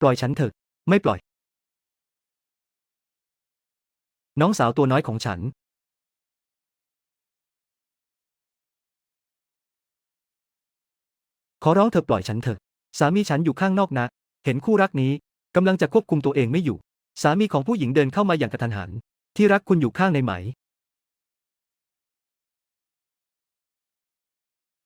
ปล่อยฉันเถอะ ไม่ปล่อย น้องสาวตัวน้อยของฉัน ขอร้องเธอปล่อยฉันเถอะ สามีฉันอยู่ข้างนอกนะ เห็นคู่รักนี้กำลังจะควบคุมตัวเองไม่อยู่ สามีของผู้หญิงเดินเข้ามาอย่างกระทันหัน ที่รักคุณอยู่ข้างในไหม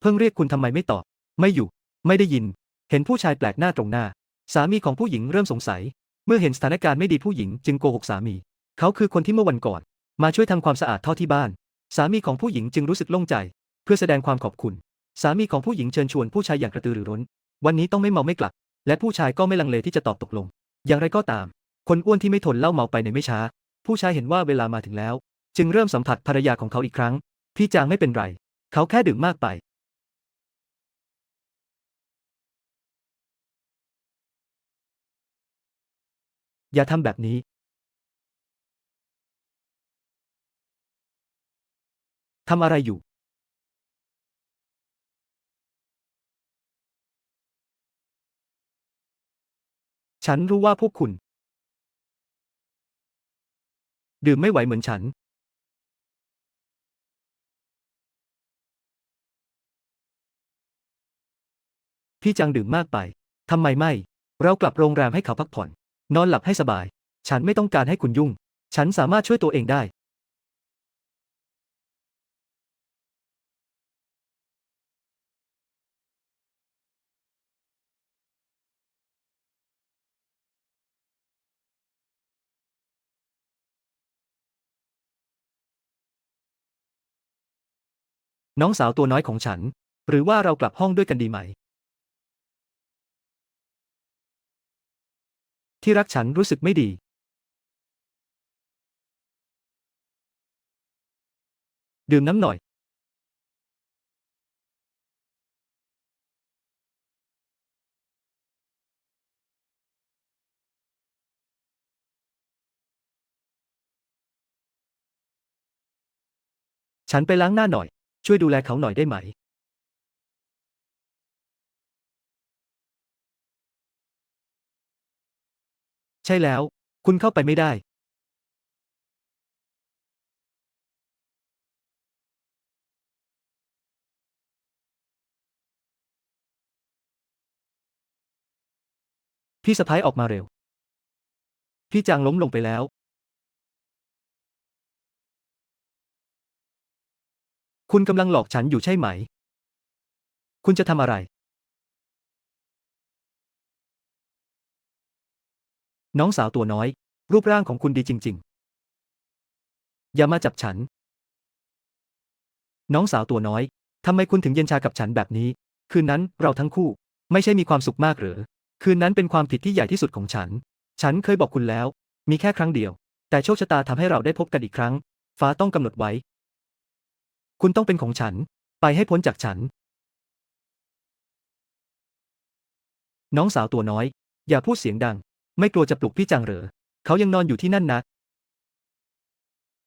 เพิ่งเรียกคุณทำไมไม่ตอบ ไม่อยู่ ไม่ได้ยิน เห็นผู้ชายแปลกหน้าตรงหน้า สามีของผู้หญิงเริ่มสงสัย เมื่อเห็นสถานการณ์ไม่ดีผู้หญิงจึงโกหกสามี เขาคือคนที่เมื่อวันก่อน มาช่วยทำความสะอาดท่อที่บ้าน สามีของผู้หญิงจึงรู้สึกโล่งใจ เพื่อแสดงความขอบคุณ สามีของผู้หญิงเชิญชวนผู้ชายอย่างกระตือรือร้น วันนี้ต้องไม่เมาไม่กลับ และผู้ชายก็ไม่ลังเลที่จะตอบตกลง อย่างไรก็ตาม คนอ้วนที่ไม่ทนเล้าเมาไปในไม่ช้า ผู้ชายเห็นว่าเวลามาถึงแล้ว จึงเริ่มสัมผัสภรรยาของเขาอีกครั้ง พี่จางไม่เป็นไร เขาแค่ดื่มมากไป อย่าทำแบบนี้ทำอะไรอยู่ ฉันรู้ว่าพวกคุณ ดื่มไม่ไหวเหมือนฉัน พี่จังดื่มมากไป ทำไมไม่ เรากลับโรงแรมให้เขาพักผ่อน นอนหลับให้สบาย ฉันไม่ต้องการให้คุณยุ่ง ฉันสามารถช่วยตัวเองได้ น้องสาวตัวน้อยของฉัน หรือว่าเรากลับห้องด้วยกันดีไหม ที่รักฉันรู้สึกไม่ดีดื่มน้ำหน่อย ฉันไปล้างหน้าหน่อย ช่วยดูแลเขาหน่อยได้ไหม ใช่แล้ว คุณเข้าไปไม่ได้ พี่สะพ้ายออกมาเร็ว พี่จางล้มลงไปแล้ว คุณกำลังหลอกฉันอยู่ใช่ไหม คุณจะทำอะไร น้องสาวตัวน้อย รูปร่างของคุณดีจริง ๆ อย่ามาจับฉัน น้องสาวตัวน้อย ทำไมคุณถึงเย็นชากับฉันแบบนี้ คืนนั้นเราทั้งคู่ ไม่ใช่มีความสุขมากหรือ คืนนั้นเป็นความผิดที่ใหญ่ที่สุดของฉัน ฉันเคยบอกคุณแล้ว มีแค่ครั้งเดียว แต่โชคชะตาทำให้เราได้พบกันอีกครั้ง ฟ้าต้องกำหนดไว้ คุณต้องเป็นของฉัน ไปให้พ้นจากฉัน น้องสาวตัวน้อย อย่าพูดเสียงดัง ไม่กลัวจะปลุกพี่จังเหรอ เขายังนอนอยู่ที่นั่นนะ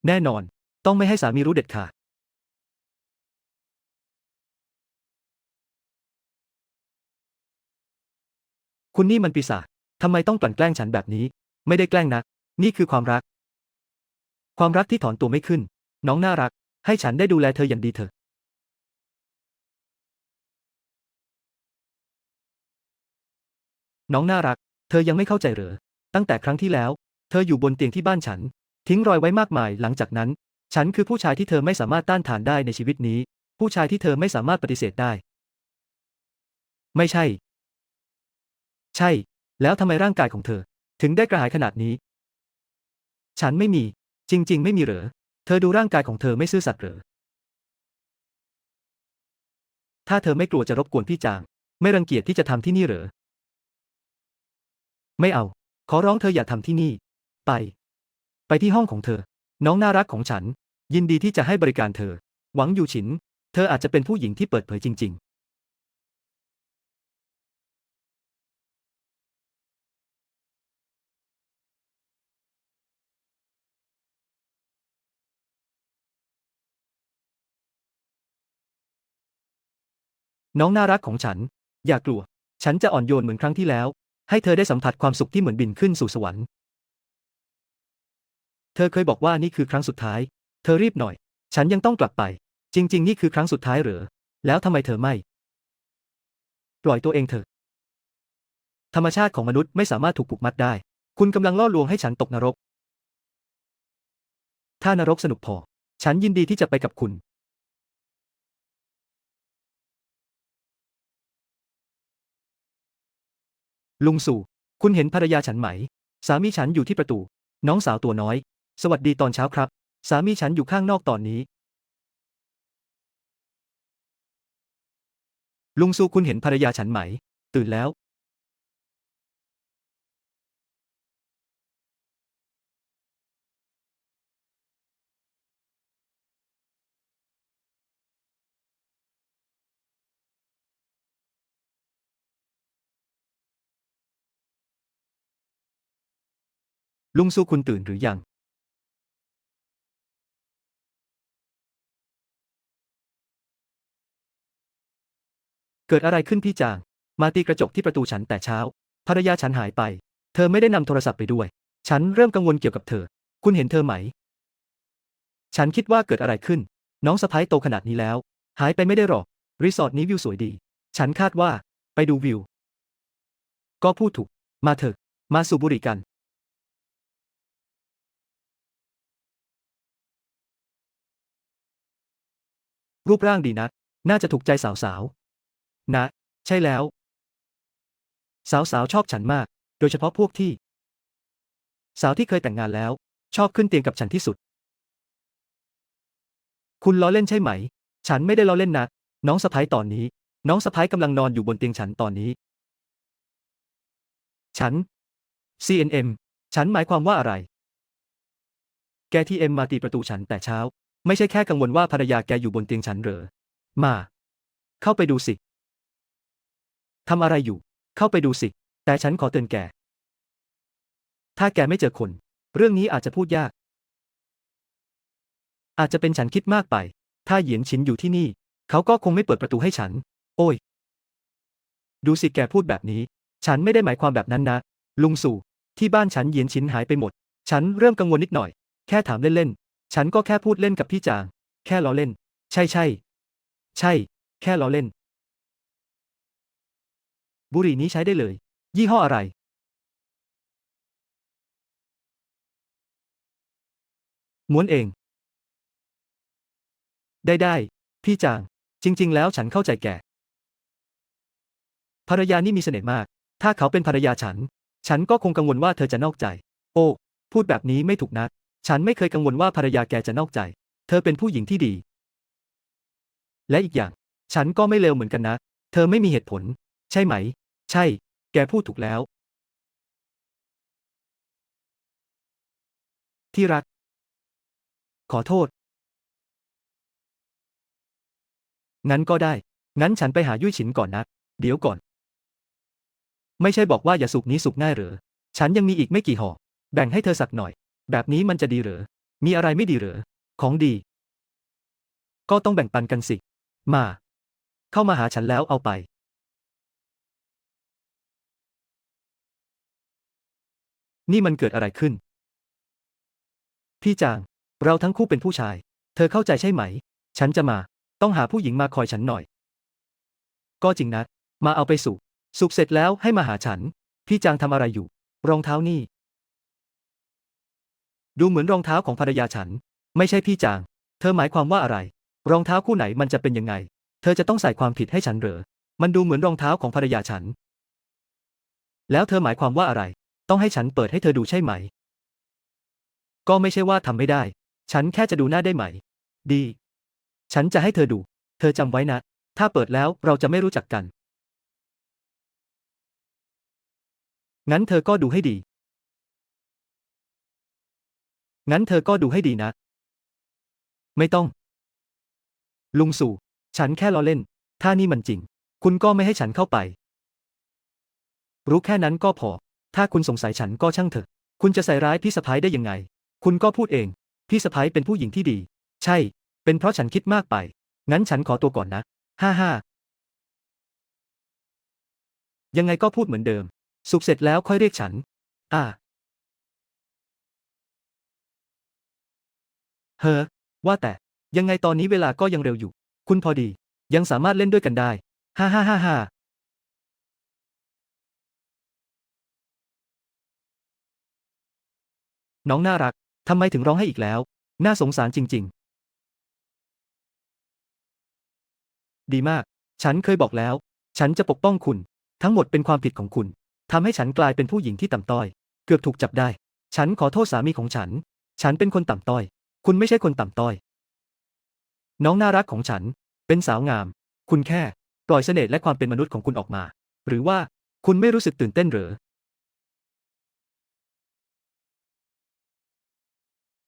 แน่นอน ต้องไม่ให้สามีรู้เด็ดขาด คุณนี่มันปีศาจทำไมต้องกลั่นแกล้งฉันแบบนี้ ไม่ได้แกล้งนะนี่คือความรัก ความรักที่ถอนตัวไม่ขึ้น น้องน่ารัก ให้ฉันได้ดูแลเธออย่างดีเถอะน้องน่ารัก เธอยังไม่เข้าใจเหรอ ตั้งแต่ครั้งที่แล้ว เธออยู่บนเตียงที่บ้านฉัน ทิ้งรอยไว้มากมายหลังจากนั้น ฉันคือผู้ชายที่เธอไม่สามารถต้านทานได้ในชีวิตนี้ ผู้ชายที่เธอไม่สามารถปฏิเสธได้ ไม่ใช่ ใช่ แล้วทำไมร่างกายของเธอ ถึงได้กระหายขนาดนี้ ฉันไม่มี จริง ๆ ไม่มีเหรอ เธอดูร่างกายของเธอไม่ซื่อสัตย์เหรอ ถ้าเธอไม่กลัวจะรบกวนพี่จาง ไม่รังเกียจที่จะทำที่นี่เหรอ ไม่เอา ขอร้องเธออย่าทำที่นี่ ไป ไปที่ห้องของเธอ น้องน่ารักของฉัน ยินดีที่จะให้บริการเธอ หวังอยู่ฉิน เธออาจจะเป็นผู้หญิงที่เปิดเผยจริง ๆน้องน่ารักของฉัน อย่ากลัว ฉันจะอ่อนโยนเหมือนครั้งที่แล้ว ให้เธอได้สัมผัสความสุขที่เหมือนบินขึ้นสู่สวรรค์ เธอเคยบอกว่านี่คือครั้งสุดท้าย เธอรีบหน่อย ฉันยังต้องกลับไป จริง ๆ นี่คือครั้งสุดท้ายเหรอ แล้วทำไมเธอไม่ ปล่อยตัวเองเถอะ ธรรมชาติของมนุษย์ไม่สามารถถูกผูกมัดได้ คุณกำลังล่อลวงให้ฉันตกนรก ถ้านรกสนุกพอ ฉันยินดีที่จะไปกับคุณ ลุงสู่ คุณเห็นภรรยาฉันไหม สามีฉันอยู่ที่ประตู น้องสาวตัวน้อย สวัสดีตอนเช้าครับ สามีฉันอยู่ข้างนอกตอนนี้ ลุงสู่คุณเห็นภรรยาฉันไหม ตื่นแล้ว ลุงสู่คุณตื่นหรือยัง เกิดอะไรขึ้นพี่จาง มาตีกระจกที่ประตูฉันแต่เช้า ภรรยาฉันหายไป เธอไม่ได้นำโทรศัพท์ไปด้วย ฉันเริ่มกังวลเกี่ยวกับเธอ คุณเห็นเธอไหม ฉันคิดว่าเกิดอะไรขึ้น น้องสะพ้ายโตขนาดนี้แล้ว หายไปไม่ได้หรอก รีสอร์ทนี้วิวสวยดี ฉันคาดว่า ไปดูวิว ก็พูดถูก มาเถอะ มาสูบบุหรี่กัน รูปร่างดีนัก น่าจะถูกใจสาวๆนะ ใช่แล้ว สาวๆชอบฉันมาก โดยเฉพาะพวกที่ สาวที่เคยแต่งงานแล้ว ชอบขึ้นเตียงกับฉันที่สุด คุณล้อเล่นใช่ไหม ฉันไม่ได้ล้อเล่นนะน้องสะพ้ายตอนนี้ น้องสะพ้ายกำลังนอนอยู่บนเตียงฉันตอนนี้ ฉัน CNM ฉันหมายความว่าอะไร แกที่เอ็มมาตีประตูฉันแต่เช้า ไม่ใช่แค่กังวลว่าภรรยาแกอยู่บนเตียงฉันเหรอ มา เข้าไปดูสิ ทำอะไรอยู่ เข้าไปดูสิ แต่ฉันขอเตือนแก ถ้าแกไม่เจอคน เรื่องนี้อาจจะพูดยาก อาจจะเป็นฉันคิดมากไป ถ้าเหยียนฉินอยู่ที่นี่ เขาก็คงไม่เปิดประตูให้ฉัน โอ้ย ดูสิแกพูดแบบนี้ ฉันไม่ได้หมายความแบบนั้นนะ ลุงสู่ ที่บ้านฉันเหยียนฉินหายไปหมด ฉันเริ่มกังวลนิดหน่อย แค่ถามเล่นๆ ฉันก็แค่พูดเล่นกับพี่จาง แค่ล้อเล่น ใช่ใช่ ใช่ แค่ล้อเล่น บุหรี่นี้ใช้ได้เลย ยี่ห้ออะไร ม้วนเอง ได้ได้ พี่จาง จริง ๆ แล้วฉันเข้าใจแก ภรรยานี่มีเสน่ห์มาก ถ้าเขาเป็นภรรยาฉัน ฉันก็คงกังวลว่าเธอจะนอกใจ โอ้ พูดแบบนี้ไม่ถูกนะ ฉันไม่เคยกังวลว่าภรรยาแกจะนอกใจ เธอเป็นผู้หญิงที่ดี และอีกอย่าง ฉันก็ไม่เลวเหมือนกันนะ เธอไม่มีเหตุผล ใช่ไหม ใช่ แกพูดถูกแล้ว ที่รัก ขอโทษ งั้นก็ได้ งั้นฉันไปหายุ่ยฉินก่อนนะ เดี๋ยวก่อน ไม่ใช่บอกว่าอย่าสุกนี้สุกง่ายหรือ ฉันยังมีอีกไม่กี่ห่อ แบ่งให้เธอสักหน่อย แบบนี้มันจะดีหรือ มีอะไรไม่ดีหรือ ของดี ก็ต้องแบ่งปันกันสิ มา เข้ามาหาฉันแล้วเอาไปนี่มันเกิดอะไรขึ้น พี่จาง เราทั้งคู่เป็นผู้ชาย เธอเข้าใจใช่ไหม ฉันจะมา ต้องหาผู้หญิงมาคอยฉันหน่อย ก็จริงนะ มาเอาไปสุกสุกเสร็จแล้วให้มาหาฉัน พี่จางทำอะไรอยู่ รองเท้านี่ ดูเหมือนรองเท้าของภรรยาฉัน ไม่ใช่พี่จาง เธอหมายความว่าอะไร รองเท้าคู่ไหนมันจะเป็นยังไง เธอจะต้องใส่ความผิดให้ฉันเหรอ มันดูเหมือนรองเท้าของภรรยาฉัน แล้วเธอหมายความว่าอะไร ต้องให้ฉันเปิดให้เธอดูใช่ไหม ก็ไม่ใช่ว่าทำไม่ได้ ฉันแค่จะดูหน้าได้ไหม ดี ฉันจะให้เธอดู เธอจำไว้นะ ถ้าเปิดแล้วเราจะไม่รู้จักกัน งั้นเธอก็ดูให้ดี งั้นเธอก็ดูให้ดีนะ ไม่ต้อง ลุงสู่ ฉันแค่ล้อเล่น ถ้านี่มันจริง คุณก็ไม่ให้ฉันเข้าไป รู้แค่นั้นก็พอ ถ้าคุณสงสัยฉันก็ช่างเถอะ คุณจะใส่ร้ายพี่สะพ้ายได้ยังไง คุณก็พูดเอง พี่สะพ้ายเป็นผู้หญิงที่ดี ใช่ เป็นเพราะฉันคิดมากไป งั้นฉันขอตัวก่อนนะ ฮ่าฮ่ายังไงก็พูดเหมือนเดิม สุกเสร็จแล้วค่อยเรียกฉัน อ่า เฮ้อว่าแต่ ยังไงตอนนี้เวลาก็ยังเร็วอยู่ คุณพอดี ยังสามารถเล่นด้วยกันได้ ฮ่าฮ่าฮ่าฮ่าน้องน่ารัก ทำไมถึงร้องให้อีกแล้ว น่าสงสารจริง ๆ ดีมาก ฉันเคยบอกแล้ว ฉันจะปกป้องคุณ ทั้งหมดเป็นความผิดของคุณ ทำให้ฉันกลายเป็นผู้หญิงที่ต่ำต้อย เกือบถูกจับได้ ฉันขอโทษสามีของฉัน ฉันเป็นคนต่ำต้อย คุณไม่ใช่คนต่ำต้อย น้องน่ารักของฉัน เป็นสาวงาม คุณแค่ ปล่อยเสน่ห์และความเป็นมนุษย์ของคุณออกมา หรือว่าคุณไม่รู้สึกตื่นเต้นหรือ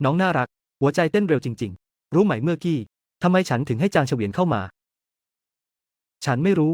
น้องน่ารัก หัวใจเต้นเร็วจริง ๆ รู้ไหมเมื่อกี้ทำไมฉันถึงให้จางเฉวียนเข้ามา ฉันไม่รู้